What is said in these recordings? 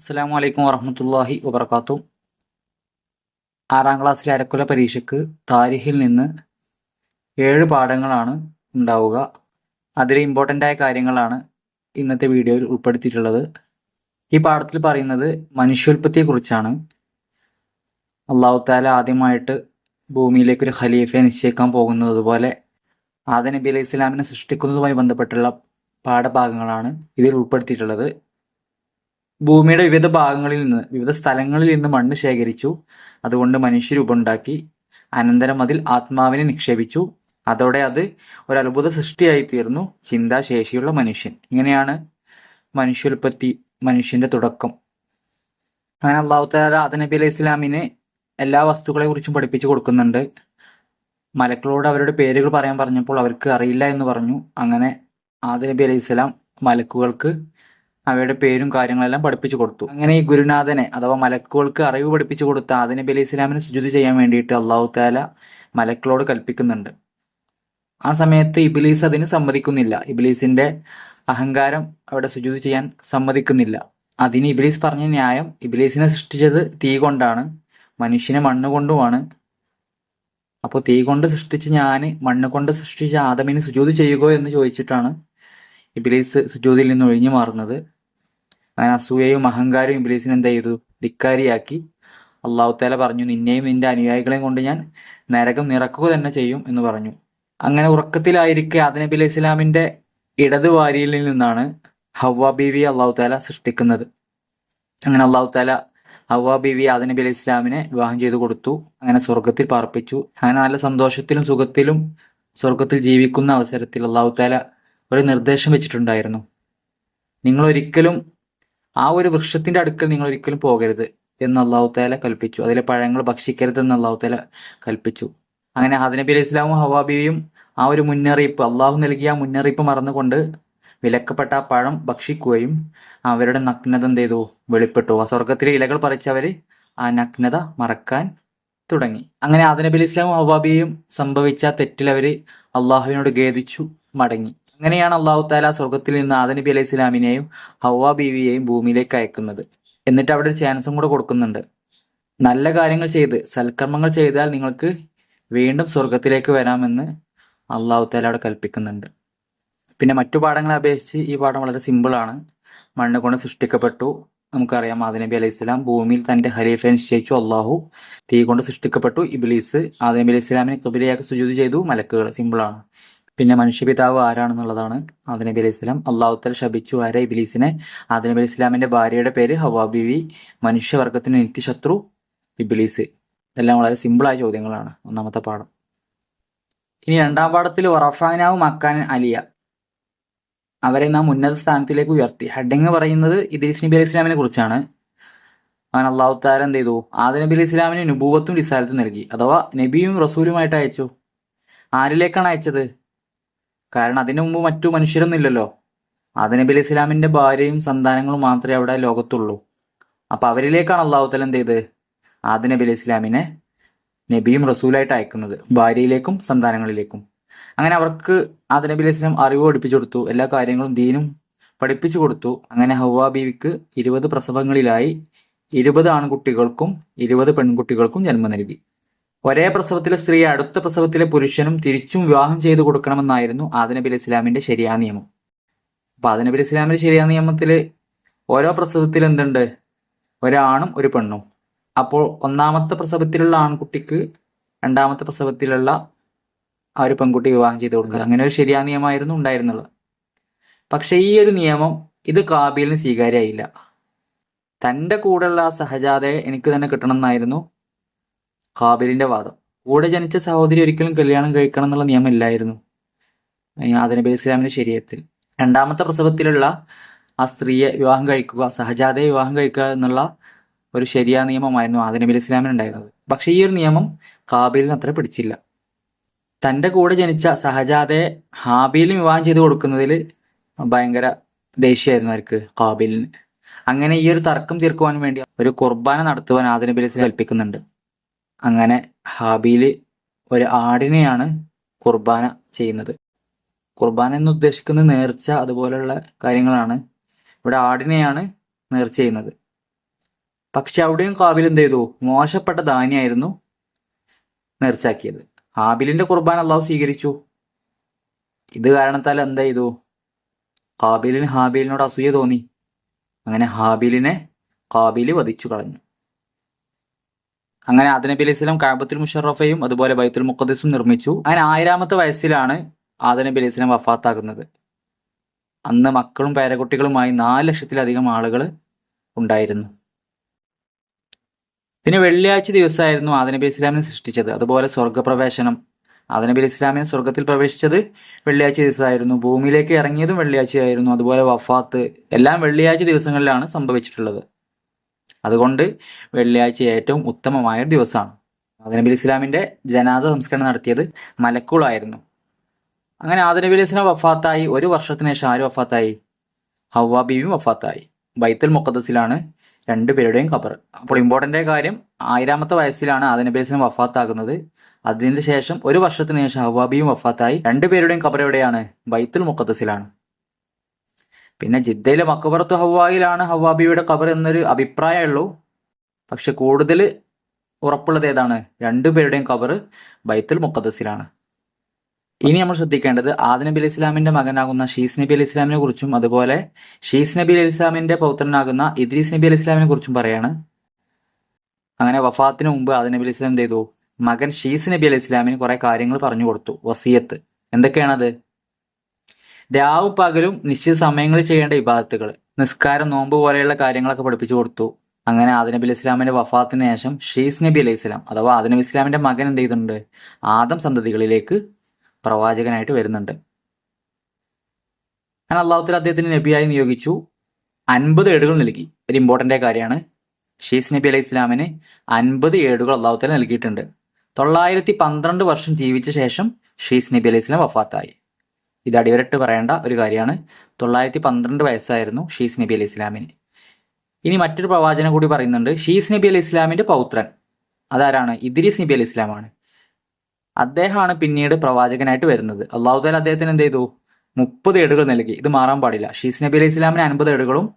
അസ്സാം വലൈക്കും വറഹമത്തല്ലാഹി വബർക്കാത്തു ആറാം ക്ലാസ്സിലെ അരക്കുല പരീക്ഷയ്ക്ക് താരിഹിൽ നിന്ന് ഏഴ് പാഠങ്ങളാണ് ഉണ്ടാവുക. അതിൽ ഇമ്പോർട്ടന്റ് ആയ കാര്യങ്ങളാണ് ഇന്നത്തെ വീഡിയോയിൽ ഉൾപ്പെടുത്തിയിട്ടുള്ളത്. ഈ പാഠത്തിൽ പറയുന്നത് മനുഷ്യോൽപ്പത്തിയെക്കുറിച്ചാണ് അള്ളാഹു ആദ്യമായിട്ട് ഭൂമിയിലേക്ക് ഒരു ഖലീഫയെ നിശ്ചയിക്കാൻ പോകുന്നതുപോലെ ആദ നബി അലൈഹി ഇസ്ലാമിനെ സൃഷ്ടിക്കുന്നതുമായി ബന്ധപ്പെട്ടുള്ള പാഠഭാഗങ്ങളാണ് ഇതിൽ ഉൾപ്പെടുത്തിയിട്ടുള്ളത്. ഭൂമിയുടെ വിവിധ ഭാഗങ്ങളിൽ നിന്ന് വിവിധ സ്ഥലങ്ങളിൽ നിന്ന് മണ്ണ് ശേഖരിച്ചു. അതുകൊണ്ട് മനുഷ്യരൂപമുണ്ടാക്കി അനന്തരം അതിൽ ആത്മാവിനെ നിക്ഷേപിച്ചു. അതോടെ അത് ഒരു അത്ഭുത സൃഷ്ടിയായി തീർന്നു. ചിന്താശേഷിയുള്ള മനുഷ്യൻ. ഇങ്ങനെയാണ് മനുഷ്യോൽപത്തി മനുഷ്യന്റെ തുടക്കം. അങ്ങനെ അള്ളാഹു താല ആദ നബി അലൈഹി ഇസ്ലാമിന് എല്ലാ വസ്തുക്കളെ കുറിച്ചും പഠിപ്പിച്ചു കൊടുക്കുന്നുണ്ട്. മലക്കളോട് അവരുടെ പേരുകൾ പറയാൻ പറഞ്ഞപ്പോൾ അവർക്ക് അറിയില്ല എന്ന് പറഞ്ഞു. അങ്ങനെ ആദനബി അലൈഹി ഇസ്ലാം മലക്കുകൾക്ക് അവയുടെ പേരും കാര്യങ്ങളെല്ലാം പഠിപ്പിച്ചു കൊടുത്തു. അങ്ങനെ ഈ ഗുരുനാഥനെ അഥവാ മലക്കുകൾക്ക് അറിവ് പഠിപ്പിച്ചു കൊടുത്ത ആദിനബി അലൈഹി ഇസ്ലാമിന് സുജുതി ചെയ്യാൻ വേണ്ടിയിട്ട് അള്ളാഹു താല മലക്കളോട് കൽപ്പിക്കുന്നുണ്ട്. ആ സമയത്ത് ഇബിലീസ് അതിന് സമ്മതിക്കുന്നില്ല. ഇബിലീസിന്റെ അഹങ്കാരം അവിടെ സുജുത് ചെയ്യാൻ സമ്മതിക്കുന്നില്ല. അതിന് ഇബിലീസ് പറഞ്ഞ ന്യായം ഇബിലീസിനെ സൃഷ്ടിച്ചത് തീ കൊണ്ടാണ് മനുഷ്യനെ മണ്ണ് കൊണ്ടുമാണ്. അപ്പോൾ തീ കൊണ്ട് സൃഷ്ടിച്ച് ഞാൻ മണ്ണ് കൊണ്ട് സൃഷ്ടിച്ച ആദമിന് സുജൂത് ചെയ്യുകയോ എന്ന് ചോദിച്ചിട്ടാണ് ഇബിലീസ് സുജോതിയിൽ നിന്ന് ഒഴിഞ്ഞു മാറുന്നത്. അങ്ങനെ അസൂയയും അഹങ്കാരവും ഇബിലീസിനെ എന്ത് ചെയ്തു? ധിക്കാരിയാക്കി. അള്ളാഹു താല പറഞ്ഞു നിന്നെയും നിന്റെ അനുയായികളെയും കൊണ്ട് ഞാൻ നരകം നിറക്കുക തന്നെ ചെയ്യും എന്ന് പറഞ്ഞു. അങ്ങനെ ഉറക്കത്തിലായിരിക്കെ ആദനബി അലൈഹി ഇസ്ലാമിന്റെ ഇടതുവാരിയിൽ നിന്നാണ് ഹവ്വ ബീവി അള്ളാഹു താല സൃഷ്ടിക്കുന്നത്. അങ്ങനെ അള്ളാഹു താല ഹവ്വ ബീവി ആദനബി അലൈഹി ഇസ്ലാമിനെ വിവാഹം ചെയ്തു കൊടുത്തു. അങ്ങനെ സ്വർഗത്തിൽ പാർപ്പിച്ചു. അങ്ങനെ നല്ല സന്തോഷത്തിലും സുഖത്തിലും സ്വർഗത്തിൽ ജീവിക്കുന്ന അവസരത്തിൽ അള്ളാഹു താല ഒരു നിർദ്ദേശം വെച്ചിട്ടുണ്ടായിരുന്നു. നിങ്ങൾ ഒരിക്കലും ആ ഒരു വൃക്ഷത്തിന്റെ അടുക്കൽ നിങ്ങൾ ഒരിക്കലും പോകരുത് എന്ന് അള്ളാഹുത്തേല താല കൽപ്പിച്ചു. അതിലെ പഴങ്ങൾ ഭക്ഷിക്കരുത് എന്ന് അള്ളാഹുത്തേല താല കൽപ്പിച്ചു. അങ്ങനെ ഹദനബി അലൈഹി ഇസ്ലാമും ഹവാബിയും ആ ഒരു മുന്നറിയിപ്പ് അള്ളാഹു നൽകിയ ആ മുന്നറിയിപ്പ് മറന്നുകൊണ്ട് വിലക്കപ്പെട്ട ആ പഴം ഭക്ഷിക്കുകയും അവരുടെ നഗ്നത എന്ത് ചെയ്തു? വെളിപ്പെട്ടു. ആ സ്വർഗത്തിലെ ഇലകൾ പറിച്ചവര് ആ നഗ്നത മറക്കാൻ തുടങ്ങി. അങ്ങനെ ആദനബി അലി ഇസ്ലാമും ഹവാബിയും സംഭവിച്ച തെറ്റിൽ അവർ അള്ളാഹുവിനോട് ഖേദിച്ചു മടങ്ങി. അങ്ങനെയാണ് അള്ളാഹു താല സ്വർഗത്തിൽ നിന്ന് ആദനബി അലൈഹി ഇസ്ലാമിനെയും ഹവ്വ ബീവിയെയും ഭൂമിയിലേക്ക് അയക്കുന്നത്? എന്നിട്ട് അവിടെ ഒരു ചാൻസും കൂടെ കൊടുക്കുന്നുണ്ട്. നല്ല കാര്യങ്ങൾ ചെയ്ത് സൽക്കർമ്മങ്ങൾ ചെയ്താൽ നിങ്ങൾക്ക് വീണ്ടും സ്വർഗത്തിലേക്ക് വരാമെന്ന് അള്ളാഹു താല അവിടെ കൽപ്പിക്കുന്നുണ്ട്. പിന്നെ മറ്റു പാഠങ്ങളെ അപേക്ഷിച്ച് ഈ പാഠം വളരെ സിമ്പിളാണ് മണ്ണ് കൊണ്ട് സൃഷ്ടിക്കപ്പെട്ടു. നമുക്കറിയാം ആദനബി അലൈഹി ഇസ്ലാം ഭൂമിയിൽ തന്റെ ഹലീഫെ നിശ്ചയിച്ചു. അള്ളാഹു തീ കൊണ്ട് സൃഷ്ടിക്കപ്പെട്ടു. ഇബ്ലീസ് ആദനബി അലൈഹി ഇസ്ലാമിനെ കബിലയാക്കി സുജൂതി ചെയ്തു. മലക്കുകൾ സിമ്പിളാണ് പിന്നെ മനുഷ്യപിതാവ് ആരാണെന്നുള്ളതാണ് ആദനബി അലൈഹി സ്വലാം. അള്ളാഹുത്തൽ ശപിച്ചു ആരെ ഇബിലീസിനെ? ആദനബി അലൈഹി സ്വലാമിന്റെ ഭാര്യയുടെ പേര് ഹവാബിവി മനുഷ്യവർഗത്തിന് നിത്യശത്രു ഇബിലീസ്. ഇതെല്ലാം വളരെ സിമ്പിളായ ചോദ്യങ്ങളാണ് ഒന്നാമത്തെ പാഠം. ഇനി രണ്ടാം പാഠത്തിൽ വറഫാനാവ് മക്കാൻ അലിയ. അവരെ നാം ഉന്നത സ്ഥാനത്തിലേക്ക് ഉയർത്തി. ഹെഡിങ് പറയുന്നത് ഇദ്രീസ് നബി അലൈഹി ഇസ്ലാമിനെ കുറിച്ചാണ്. അങ്ങനെ അള്ളാഹു എന്ത് ചെയ്തു? ആദ നബി അലൈഹി ഇസ്ലാമിന് നുബൂവത്തും റിസാലത്തും നൽകി. അഥവാ നബിയും റസൂലുമായിട്ട് അയച്ചു. ആരിലേക്കാണ് അയച്ചത്? കാരണം അതിനു മുമ്പ് മറ്റു മനുഷ്യരൊന്നുമില്ലല്ലോ. ആദനബി അലി ഭാര്യയും സന്താനങ്ങളും മാത്രമേ അവിടെ ലോകത്തുള്ളൂ. അപ്പൊ അവരിലേക്കാണ് അള്ളാഹുത്തല എന്ത് ചെയ്ത് ആദിനബി അലി ഇസ്ലാമിനെ നബിയും റസൂലായിട്ട് അയക്കുന്നത്. ഭാര്യയിലേക്കും സന്താനങ്ങളിലേക്കും. അങ്ങനെ അവർക്ക് ആദിനബി അലി ഇസ്ലാം അറിവ് പഠിപ്പിച്ചു കൊടുത്തു. എല്ലാ കാര്യങ്ങളും ദീനും പഠിപ്പിച്ചു കൊടുത്തു. അങ്ങനെ ഹവ്വാ ബീവിക്ക് ഇരുപത് പ്രസവങ്ങളിലായി ഇരുപത് ആൺകുട്ടികൾക്കും ഇരുപത് പെൺകുട്ടികൾക്കും ജന്മം നൽകി. ഒരേ പ്രസവത്തിലെ സ്ത്രീ അടുത്ത പ്രസവത്തിലെ പുരുഷനും തിരിച്ചും വിവാഹം ചെയ്തു കൊടുക്കണമെന്നായിരുന്നു ആദനബി ഇസ്ലാമിന്റെ ശരിയാ നിയമം. അപ്പൊ ആദനബി ഇസ്ലാമിന്റെ ശരിയാ നിയമത്തിൽ ഓരോ പ്രസവത്തിൽ എന്തുണ്ട്? ഒരാണും ഒരു പെണ്ണും. അപ്പോൾ ഒന്നാമത്തെ പ്രസവത്തിലുള്ള ആൺകുട്ടിക്ക് രണ്ടാമത്തെ പ്രസവത്തിലുള്ള ആ ഒരു പെൺകുട്ടി വിവാഹം ചെയ്തു കൊടുക്കുക. അങ്ങനെ ഒരു ശരിയാ നിയമമായിരുന്നു ഉണ്ടായിരുന്നുള്ളത്. പക്ഷെ ഈ ഒരു നിയമം ഇത് കാബിലിന് സ്വീകാര്യമായില്ല തന്റെ കൂടെയുള്ള ആ സഹജാതയെ എനിക്ക് തന്നെ കിട്ടണം എന്നായിരുന്നു കാബീലിന്റെ വാദം. കൂടെ ജനിച്ച സഹോദരി ഒരിക്കലും കല്യാണം കഴിക്കണം എന്നുള്ള നിയമം ഇല്ലായിരുന്നു ആദനബി ഇസ്ലാമിന്റെ ശരീരത്തിൽ. രണ്ടാമത്തെ പ്രസവത്തിലുള്ള ആ സ്ത്രീയെ വിവാഹം കഴിക്കുക സഹജാതയെ വിവാഹം കഴിക്കുക എന്നുള്ള ഒരു ശരിയായ നിയമമായിരുന്നു ആദനബി ഇസ്ലാമിന് ഉണ്ടായിരുന്നത് പക്ഷെ ഈ ഒരു നിയമം കാബീലിന് അത്ര പിടിച്ചില്ല. തന്റെ കൂടെ ജനിച്ച സഹജാതയെ ഹാബീലിന് വിവാഹം ചെയ്ത് കൊടുക്കുന്നതിൽ ഭയങ്കര ദേഷ്യമായിരുന്നു അവർക്ക് കാബിലിന്. അങ്ങനെ ഈ ഒരു തർക്കം തീർക്കുവാൻ വേണ്ടി ഒരു കുർബാന നടത്തുവാൻ ആദനബി ഇസ്ലാം കൽപ്പിക്കുന്നുണ്ട്. അങ്ങനെ ഹാബീൽ ഒരു ആടിനെയാണ് കുർബാന ചെയ്യുന്നത്. കുർബാന എന്ന് ഉദ്ദേശിക്കുന്നത് നേർച്ച അതുപോലെയുള്ള കാര്യങ്ങളാണ് ഇവിടെ ആടിനെയാണ് നേർച്ച ചെയ്യുന്നത്. പക്ഷെ അവിടെയും കാബിൽ എന്ത് ചെയ്തു? മോശപ്പെട്ട ധാന്യമായിരുന്നു നേർച്ചാക്കിയത്. ഹാബിലിന്റെ കുർബാന അള്ളാഹു സ്വീകരിച്ചു. ഇത് കാരണത്താൽ എന്താ ചെയ്തു? കാബിലിന് ഹാബിലിനോട് അസൂയ തോന്നി. അങ്ങനെ ഹാബിലിനെ കാബിൽ വധിച്ചു കളഞ്ഞു. അങ്ങനെ ആദനബി അലൈഹി സ്വലാം കാബത്തുൽ മുഷറഫയും അതുപോലെ ബൈത്തുൽ മുഖദ്സും നിർമ്മിച്ചു. അങ്ങനെ ആയിരാമത്തെ വയസ്സിലാണ് ആദനബി അലൈഹി സ്വലാം വഫാത്താകുന്നത്. അന്ന് മക്കളും പേരക്കുട്ടികളുമായി നാല് ലക്ഷത്തിലധികം ആളുകൾ ഉണ്ടായിരുന്നു. പിന്നെ വെള്ളിയാഴ്ച ദിവസമായിരുന്നു ആദനബി ഇസ്ലാമിനെ സൃഷ്ടിച്ചത്. അതുപോലെ സ്വർഗപ്രവേശനം ആദനബി ഇസ്ലാമിനെ സ്വർഗത്തിൽ പ്രവേശിച്ചത് വെള്ളിയാഴ്ച ദിവസമായിരുന്നു. ഭൂമിയിലേക്ക് ഇറങ്ങിയതും വെള്ളിയാഴ്ചയായിരുന്നു. അതുപോലെ വഫാത്ത് എല്ലാം വെള്ളിയാഴ്ച ദിവസങ്ങളിലാണ് സംഭവിച്ചിട്ടുള്ളത്. അതുകൊണ്ട് വെള്ളിയാഴ്ച ഏറ്റവും ഉത്തമമായ ദിവസമാണ്. ആദിനബി ഇസ്ലാമിന്റെ ജനാസ സംസ്കരണം നടത്തിയത് മലക്കുളായിരുന്നു. അങ്ങനെ ആദിനബി ഇസ്ലാം വഫാത്തായി. ഒരു വർഷത്തിന് ശേഷം ആര് വഫാത്തായി? ഹവ്വാ വഫാത്തായി. ബൈത്തുൽ മുഖദ്സിലാണ് രണ്ടുപേരുടെയും ഖബർ. അപ്പോൾ ഇമ്പോർട്ടന്റ് കാര്യം ആയിരാമത്തെ വയസ്സിലാണ് ആദിനബി ഇസ്ലാം വഫാത്താകുന്നത്. അതിന് ശേഷം ഒരു വർഷത്തിന് ശേഷം ഹവാബിയും വഫാത്തായി. രണ്ടുപേരുടെയും ഖബർ എവിടെയാണ്? ബൈത്തുൽ മുഖദ്സിലാണ് പിന്നെ ജിദ്ദയിലെ മക്കബറത്ത് ഹവായിലാണ് ഹവാബിയുടെ ഖബർ എന്നൊരു അഭിപ്രായമുള്ളൂ. പക്ഷെ കൂടുതൽ ഉറപ്പുള്ളത് ഏതാണ്? രണ്ടുപേരുടെയും ഖബർ ബൈത്തുൽ മുഖദ്ദസിലാണ്. ഇനി നമ്മൾ ശ്രദ്ധിക്കേണ്ടത് ആദി നബി അലൈഹി ഇസ്ലാമിന്റെ മകനാകുന്ന ഷീസ് നബി അലൈഹി ഇസ്ലാമിനെ കുറിച്ചും അതുപോലെ ഷീസ് നബി അലൈഹി ഇസ്ലാമിന്റെ പൗത്രനാകുന്ന ഇദ്രീസ് നബി അലൈഹി ഇസ്ലാമിനെ കുറിച്ചും പറയാണ്. അങ്ങനെ വഫാത്തിന് മുമ്പ് ആദി നബി അലൈഹി ഇസ്ലാം ചെയ്തു? മകൻ ഷീസ് നബി അലൈഹി ഇസ്ലാമിന് കുറെ കാര്യങ്ങൾ പറഞ്ഞു കൊടുത്തു. വസീയത്ത്. എന്തൊക്കെയാണത്? രാവ് പകലും നിശ്ചിത സമയങ്ങളിൽ ചെയ്യേണ്ട ഇബാദത്തുകൾ നിസ്കാരം നോമ്പ് പോലെയുള്ള കാര്യങ്ങളൊക്കെ പഠിപ്പിച്ചു കൊടുത്തു. അങ്ങനെ ആദി നബി അലൈഹി ഇസ്ലാമിന്റെ വഫാത്തിന് ശേഷം ഷീസ് നബി അലൈഹി ഇസ്ലാം അഥവാ ആദി നബി ഇസ്ലാമിന്റെ മകൻ എന്ത് ചെയ്തിട്ടുണ്ട്? ആദം സന്തതികളിലേക്ക് പ്രവാചകനായിട്ട് വരുന്നുണ്ട്. അങ്ങനെ അള്ളാഹുത്തിൽ അദ്ദേഹത്തിന് നബിയായി നിയോഗിച്ചു. അൻപത് ഏടുകൾ നൽകി. ഒരു ഇമ്പോർട്ടന്റ് കാര്യമാണ്. ഷീസ് നബി അലൈഹി ഇസ്ലാമിന് അൻപത് ഏടുകൾ അള്ളാഹുത്തിൽ നൽകിയിട്ടുണ്ട്. തൊള്ളായിരത്തി പന്ത്രണ്ട് വർഷം ജീവിച്ച ശേഷം ഷീസ് നബി അലൈഹി ഇസ്ലാം വഫാത്തായി. ഇത് അടിവരട്ട് പറയേണ്ട ഒരു കാര്യമാണ്. തൊള്ളായിരത്തി പന്ത്രണ്ട് വയസ്സായിരുന്നു ഷീസ് നബി അലി ഇസ്ലാമിന്. ഇനി മറ്റൊരു പ്രവാചനം കൂടി പറയുന്നുണ്ട് ഷീസ് നബി അലി ഇസ്ലാമിന്റെ പൗത്രൻ. അതാരാണ്? ഇദ്രീസ് നബി അലി ഇസ്ലാമാണ്. അദ്ദേഹമാണ് പിന്നീട് പ്രവാചകനായിട്ട് വരുന്നത്. അള്ളാഹു താല അദ്ദേഹത്തിന് എന്ത് ചെയ്തു? മുപ്പത് ഏടുകൾ നൽകി. ഇത് മാറാൻ പാടില്ല. ഷീസ് നബി അലൈഹി ഇസ്ലാമിന് അൻപത് ഏടുകളും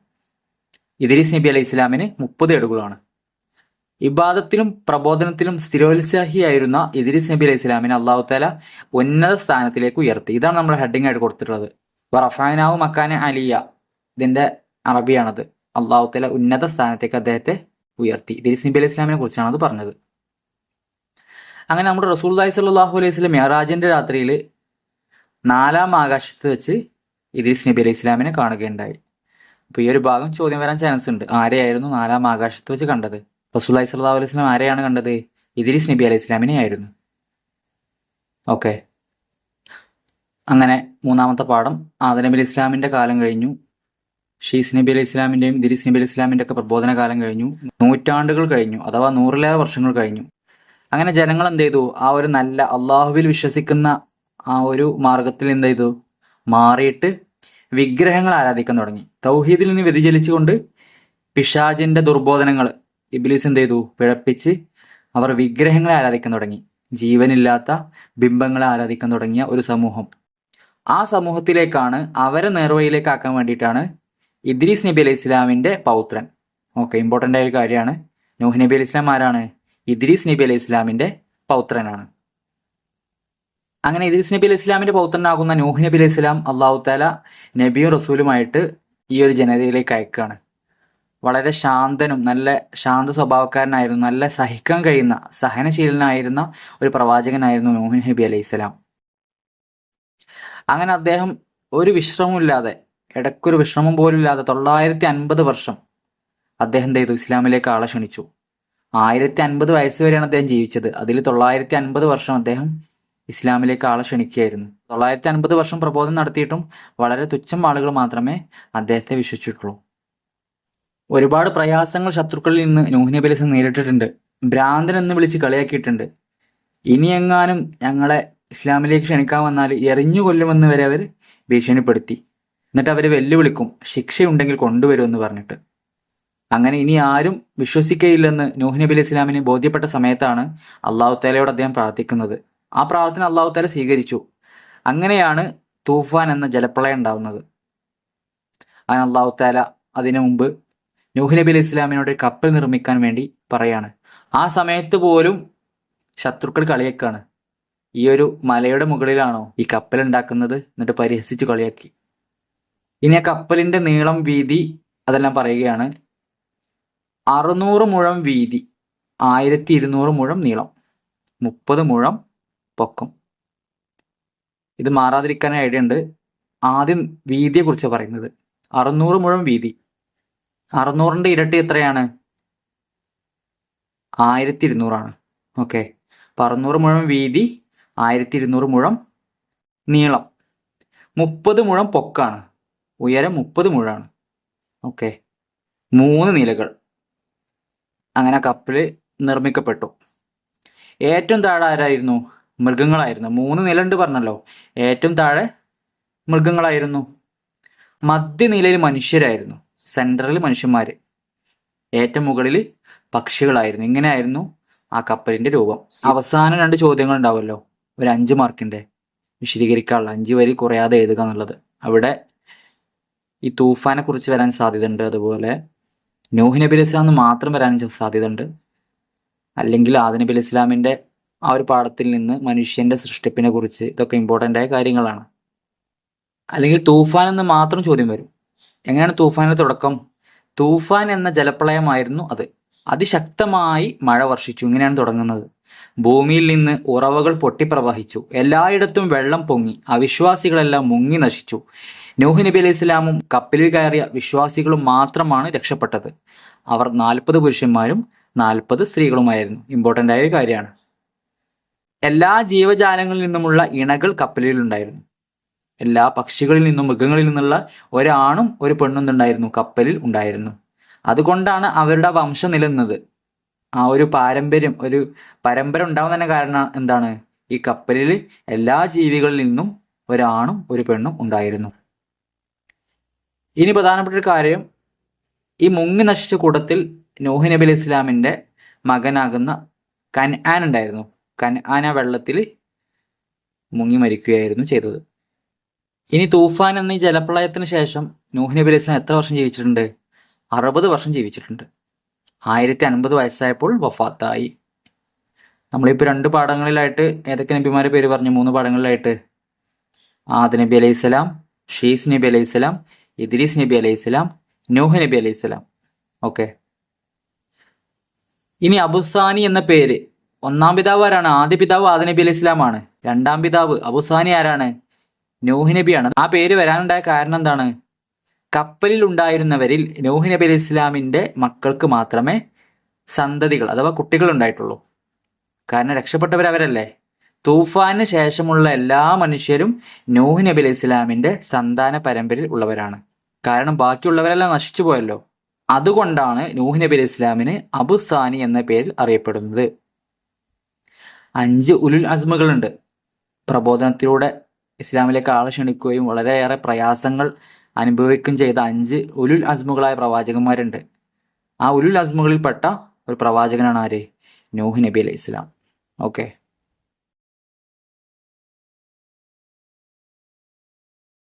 ഇദ്രീസ് നബി അലൈഹി ഇസ്ലാമിന് മുപ്പത് ഏടുകളാണ് ഇബാദത്തിലും പ്രബോധനത്തിലും സ്ഥിരോത്സാഹിയായിരുന്ന ഇദ്രീസ് നബി അലൈഹി ഇസ്ലാമിനെ അള്ളാഹു താല ഉന്നത സ്ഥാനത്തിലേക്ക് ഉയർത്തി. ഇതാണ് നമ്മൾ ഹെഡിങ് ആയിട്ട് കൊടുത്തിട്ടുള്ളത്. റഫാനാവ് മക്കാന അലിയ ഇതിന്റെ അറബിയാണത്. അള്ളാഹു താല ഉന്നത സ്ഥാനത്തേക്ക് അദ്ദേഹത്തെ ഉയർത്തി. ഇദ്രീസ് നബി അലൈഹി ഇസ്ലാമിനെ കുറിച്ചാണ് അത് പറഞ്ഞത്. അങ്ങനെ നമ്മുടെ റസൂൽ സല്ലാഹു അലൈഹി സ്വലം മെഹറാജിന്റെ രാത്രിയിൽ നാലാം ആകാശത്ത് വെച്ച് ഇദ്രീസ് നബി അലൈഹി ഇസ്ലാമിനെ കാണുകയുണ്ടായി. അപ്പൊ ഈ ഒരു ഭാഗം ചോദ്യം വരാൻ ചാൻസ് ഉണ്ട്. ആരെയായിരുന്നു നാലാം ആകാശത്ത് വെച്ച് കണ്ടത്? റസൂൽ സല്ലാ അലൈഹി സ്വലം ആരെയാണ് കണ്ടത്? ഇദ്രീസ് നബി അലൈഹി സ്വലാമിനെ ആയിരുന്നു. ഓക്കെ. അങ്ങനെ മൂന്നാമത്തെ പാഠം ആദ നബി അലൈഹി ഇസ്ലാമിന്റെ കാലം കഴിഞ്ഞു. ഷീസ് നബി അലൈഹി ഇസ്ലാമിന്റെയും ദിരീസ് നബി അലൈഹി ഇസ്ലാമിന്റെ ഒക്കെ പ്രബോധന കാലം കഴിഞ്ഞു. നൂറ്റാണ്ടുകൾ കഴിഞ്ഞു അഥവാ നൂറിലേറെ വർഷങ്ങൾ കഴിഞ്ഞു. അങ്ങനെ ജനങ്ങൾ എന്ത് ചെയ്തു? ആ ഒരു നല്ല അള്ളാഹുവിൽ വിശ്വസിക്കുന്ന ആ ഒരു മാർഗത്തിൽ എന്ത് ചെയ്തു? മാറിയിട്ട് വിഗ്രഹങ്ങൾ ആരാധിക്കാൻ തുടങ്ങി. തൗഹീദിൽ നിന്ന് വ്യതിചലിച്ചുകൊണ്ട് പിഷാജിന്റെ ദുർബോധനങ്ങൾ ഇബിലീസ് എന്ത് ചെയ്തു? പിഴപ്പിച്ച് അവർ വിഗ്രഹങ്ങളെ ആരാധിക്കാൻ തുടങ്ങി. ജീവനില്ലാത്ത ബിംബങ്ങളെ ആരാധിക്കാൻ തുടങ്ങിയ ഒരു സമൂഹം. ആ സമൂഹത്തിലേക്കാണ് അവരെ ആക്കാൻ വേണ്ടിയിട്ടാണ് ഇദ്രീസ് നബി അലൈഹി ഇസ്ലാമിന്റെ പൗത്രൻ. ഓക്കെ ഇമ്പോർട്ടന്റ് ആയ ഒരു കാര്യമാണ്. നൂഹ് നബി അലൈഹി ഇസ്ലാം ആരാണ്? ഇദ്രീസ് നബി അലൈഹി ഇസ്ലാമിന്റെ പൗത്രനാണ്. അങ്ങനെ ഇദ്രീസ് നബി അലൈഹി ഇസ്ലാമിന്റെ പൗത്രനാകുന്ന നൂഹ് നബി അലൈഹി ഇസ്ലാം അള്ളാഹു താല നബിയും റസൂലുമായിട്ട് ഈ ഒരു ജനതയിലേക്ക് അയക്കുകയാണ്. വളരെ ശാന്തനും നല്ല ശാന്ത സ്വഭാവക്കാരനായിരുന്നു നല്ല സഹിക്കാൻ കഴിയുന്ന സഹനശീലനായിരുന്ന ഒരു പ്രവാചകനായിരുന്നു നൂഹ് നബി അലൈഹി സ്വലാം. അങ്ങനെ അദ്ദേഹം ഒരു വിശ്രമമില്ലാതെ ഇടയ്ക്കൊരു വിശ്രമം പോലും ഇല്ലാതെ തൊള്ളായിരത്തി അൻപത് വർഷം അദ്ദേഹം ചെയ്തു? ഇസ്ലാമിലേക്ക് ആളെ ക്ഷണിച്ചു. ആയിരത്തി അൻപത് വയസ്സ് വരെയാണ് അദ്ദേഹം ജീവിച്ചത്. അതിൽ തൊള്ളായിരത്തി അൻപത് വർഷം അദ്ദേഹം ഇസ്ലാമിലേക്ക് ആളെ ക്ഷണിക്കുകയായിരുന്നു. തൊള്ളായിരത്തി അൻപത് വർഷം പ്രബോധനം നടത്തിയിട്ടും വളരെ തുച്ഛം ആളുകൾ മാത്രമേ അദ്ദേഹത്തെ വിശ്വസിച്ചിട്ടുള്ളൂ. ഒരുപാട് പ്രയാസങ്ങൾ ശത്രുക്കളിൽ നിന്ന് നൂഹ് നബി നേരിട്ടിട്ടുണ്ട്. ഭ്രാന്തൻ എന്ന് വിളിച്ച് കളിയാക്കിയിട്ടുണ്ട്. ഇനി എങ്ങാനും ഞങ്ങളെ ഇസ്ലാമിലേക്ക് ക്ഷണിക്കാൻ വന്നാൽ എറിഞ്ഞു കൊല്ലുമെന്ന് വരെ അവർ ഭീഷണിപ്പെടുത്തി. എന്നിട്ട് അവർ വെല്ലുവിളിക്കും ശിക്ഷയുണ്ടെങ്കിൽ കൊണ്ടുവരുമെന്ന് പറഞ്ഞിട്ട്. അങ്ങനെ ഇനി ആരും വിശ്വസിക്കയില്ലെന്ന് നൂഹ് നബി അലൈഹി ഇസ്ലാമിന് ബോധ്യപ്പെട്ട സമയത്താണ് അള്ളാഹു അദ്ദേഹം പ്രാർത്ഥിക്കുന്നത്. ആ പ്രാർത്ഥന അള്ളാഹു സ്വീകരിച്ചു. അങ്ങനെയാണ് തൂഫാൻ എന്ന ജലപ്രളയം ഉണ്ടാവുന്നത്. അങ്ങനെ അള്ളാഹു അതിനു മുമ്പ് നൂഹ് നബി അലൈഹി ഇസ്ലാമിനോട് കപ്പൽ നിർമ്മിക്കാൻ വേണ്ടി പറയാണ്. ആ സമയത്ത് പോലും ശത്രുക്കൾ കളിയാക്കാണ്. ഈ ഒരു മലയുടെ മുകളിലാണോ ഈ കപ്പൽ ഉണ്ടാക്കുന്നത് എന്നിട്ട് പരിഹസിച്ച് കളിയാക്കി. ഇനി ആ കപ്പലിന്റെ നീളം വീതി അതെല്ലാം പറയുകയാണ്. അറുന്നൂറ് മുഴം വീതി ആയിരത്തി ഇരുന്നൂറ് മുഴം നീളം മുപ്പത് മുഴം പൊക്കം. ഇത് മാറാതിരിക്കാൻ ഐഡിയ ഉണ്ട്. ആദ്യം വീതിയെ കുറിച്ച് പറയുന്നത്. അറുന്നൂറ് മുഴം വീതി. അറുന്നൂറിന്റെ ഇരട്ടി എത്രയാണ്? ആയിരത്തി ഇരുന്നൂറാണ് ഓക്കെ. അപ്പൊ അറുന്നൂറ് മുഴം വീതി ആയിരത്തി ഇരുന്നൂറ് മുഴം നീളം. മുപ്പത് മുഴം പൊക്കാണ്. ഉയരം മുപ്പത് മുഴാണ്. ഓക്കെ. മൂന്ന് നിലകൾ. അങ്ങനെ കപ്പൽ നിർമ്മിക്കപ്പെട്ടു. ഏറ്റവും താഴെ ആരായിരുന്നു? മൃഗങ്ങളായിരുന്നു. മൂന്ന് നില ഉണ്ട് പറഞ്ഞല്ലോ. ഏറ്റവും താഴെ മൃഗങ്ങളായിരുന്നു. മധ്യനിലയിൽ മനുഷ്യരായിരുന്നു. സെൻട്രലിൽ മനുഷ്യന്മാർ ഏറ്റവും മുകളിൽ പക്ഷികളായിരുന്നു. ഇങ്ങനെയായിരുന്നു ആ കപ്പലിന്റെ രൂപം. അവസാനം രണ്ട് ചോദ്യങ്ങൾ ഉണ്ടാവുമല്ലോ ഒരു അഞ്ച് മാർക്കിന്റെ വിശദീകരിക്കാനുള്ള. അഞ്ച് വരി കുറയാതെ എഴുതുക എന്നുള്ളത്. അവിടെ ഈ തൂഫാനെ കുറിച്ച് വരാൻ സാധ്യതയുണ്ട്. അതുപോലെ നൂഹ് നബി അലൈഹി ഇസ്ലാം എന്ന് മാത്രം വരാൻ സാധ്യതയുണ്ട്. അല്ലെങ്കിൽ ആദ നബി ഇസ്ലാമിന്റെ ആ ഒരു പാഠത്തിൽ നിന്ന് മനുഷ്യന്റെ സൃഷ്ടിപ്പിനെ കുറിച്ച് ഇതൊക്കെ ഇമ്പോർട്ടന്റ് ആയ കാര്യങ്ങളാണ്. അല്ലെങ്കിൽ തൂഫാൻ എന്ന് മാത്രം ചോദ്യം വരും. എങ്ങനെയാണ് തൂഫാനിന്റെ തുടക്കം? തൂഫാൻ എന്ന ജലപ്രളയമായിരുന്നു അത്. അതിശക്തമായി മഴ വർഷിച്ചു. ഇങ്ങനെയാണ് തുടങ്ങുന്നത്. ഭൂമിയിൽ നിന്ന് ഉറവകൾ പൊട്ടിപ്രവഹിച്ചു. എല്ലായിടത്തും വെള്ളം പൊങ്ങി. അവിശ്വാസികളെല്ലാം മുങ്ങി നശിച്ചു. നൂഹ് നബി അലൈഹി ഇസ്ലാമും കപ്പലിൽ കയറിയ വിശ്വാസികളും മാത്രമാണ് രക്ഷപ്പെട്ടത്. അവർ നാൽപ്പത് പുരുഷന്മാരും നാൽപ്പത് സ്ത്രീകളുമായിരുന്നു. ഇമ്പോർട്ടന്റ് ആയ ഒരു കാര്യമാണ്. എല്ലാ ജീവജാലങ്ങളിൽ നിന്നുമുള്ള ഇണകൾ കപ്പലിൽ ഉണ്ടായിരുന്നു എല്ലാ പക്ഷികളിൽ നിന്നും മൃഗങ്ങളിൽ നിന്നുള്ള ഒരാണും ഒരു പെണ്ണും ഉണ്ടായിരുന്നു കപ്പലിൽ ഉണ്ടായിരുന്നു. അതുകൊണ്ടാണ് അവരുടെ വംശം നിലനിന്നത്. ആ ഒരു പാരമ്പര്യം ഒരു പരമ്പര ഉണ്ടാവുന്ന തന്നെ കാരണം എന്താണ്? ഈ കപ്പലിൽ എല്ലാ ജീവികളിൽ നിന്നും ഒരാണും ഒരു പെണ്ണും ഉണ്ടായിരുന്നു. ഇനി പ്രധാനപ്പെട്ട ഒരു കാര്യം ഈ മുങ്ങി നശിച്ച കൂട്ടത്തിൽ നോഹി നബി അലി ഇസ്ലാമിന്റെ മകനാകുന്ന കൻആൻ ഉണ്ടായിരുന്നു. കൻആൻ വെള്ളത്തിൽ മുങ്ങി മരിക്കുകയായിരുന്നു ചെയ്തത്. ഇനി തൂഫാൻ എന്ന ഈ ജലപ്രളയത്തിന് ശേഷം നൂഹ് നബി അലൈഹി എത്ര വർഷം ജീവിച്ചിട്ടുണ്ട്? അറുപത് വർഷം ജീവിച്ചിട്ടുണ്ട്. ആയിരത്തി അൻപത് വയസ്സായപ്പോൾ വഫാത്തായി. നമ്മളിപ്പോൾ രണ്ട് പാഠങ്ങളിലായിട്ട് ഏതൊക്കെ നബിമാരെ പേര് പറഞ്ഞു? മൂന്ന് പാഠങ്ങളിലായിട്ട്. ആദ് നബി അലൈഹി സ്വലാം ഷീസ് നബി അലൈഹി സ്വലാം ഇദ്രീസ് നബി അലൈഹി സ്വലാം നൂഹ് നബി അലൈഹി സ്വലാം. ഓക്കെ. ഇനി അബുസാനി എന്ന പേര്. ഒന്നാം പിതാവ് ആരാണ്? ആദ്യ പിതാവ് ആദ നബി അലൈഹി സ്വലാമാണ്. രണ്ടാം പിതാവ് അബുസാനി ആരാണ്? നൂഹ് നബിയാണ്. ആ പേര് വരാനുണ്ടായ കാരണം എന്താണ്? കപ്പലിൽ ഉണ്ടായിരുന്നവരിൽ നൂഹ് നബി അലി ഇസ്ലാമിന്റെ മക്കൾക്ക് മാത്രമേ സന്തതികൾ അഥവാ കുട്ടികൾ ഉണ്ടായിട്ടുള്ളൂ. കാരണം രക്ഷപ്പെട്ടവർ അവരല്ലേ തൂഫാന് ശേഷമുള്ള എല്ലാ മനുഷ്യരും നൂഹ് നബി അലി ഇസ്ലാമിന്റെ സന്താന പരമ്പരയിൽ ഉള്ളവരാണ്. കാരണം ബാക്കിയുള്ളവരെല്ലാം നശിച്ചു പോയല്ലോ. അതുകൊണ്ടാണ് നൂഹ് നബി അലി ഇസ്ലാമിന് അബുസാനി എന്ന പേരിൽ അറിയപ്പെടുന്നത്. അഞ്ച് ഉലുൽ അസ്മുകളുണ്ട്. പ്രബോധനത്തിലൂടെ ഇസ്ലാമിലേക്ക് ആളെ ക്ഷണിക്കുകയും വളരെയേറെ പ്രയാസങ്ങൾ അനുഭവിക്കുകയും ചെയ്ത അഞ്ച് ഉലുൽ അസ്മുകളായ പ്രവാചകന്മാരുണ്ട്. ആ ഉലുൽ അസ്മുകളിൽപ്പെട്ട ഒരു പ്രവാചകനാണ് ആര്? നൂഹ് നബി അലൈഹി ഇസ്ലാം ഓക്കെ.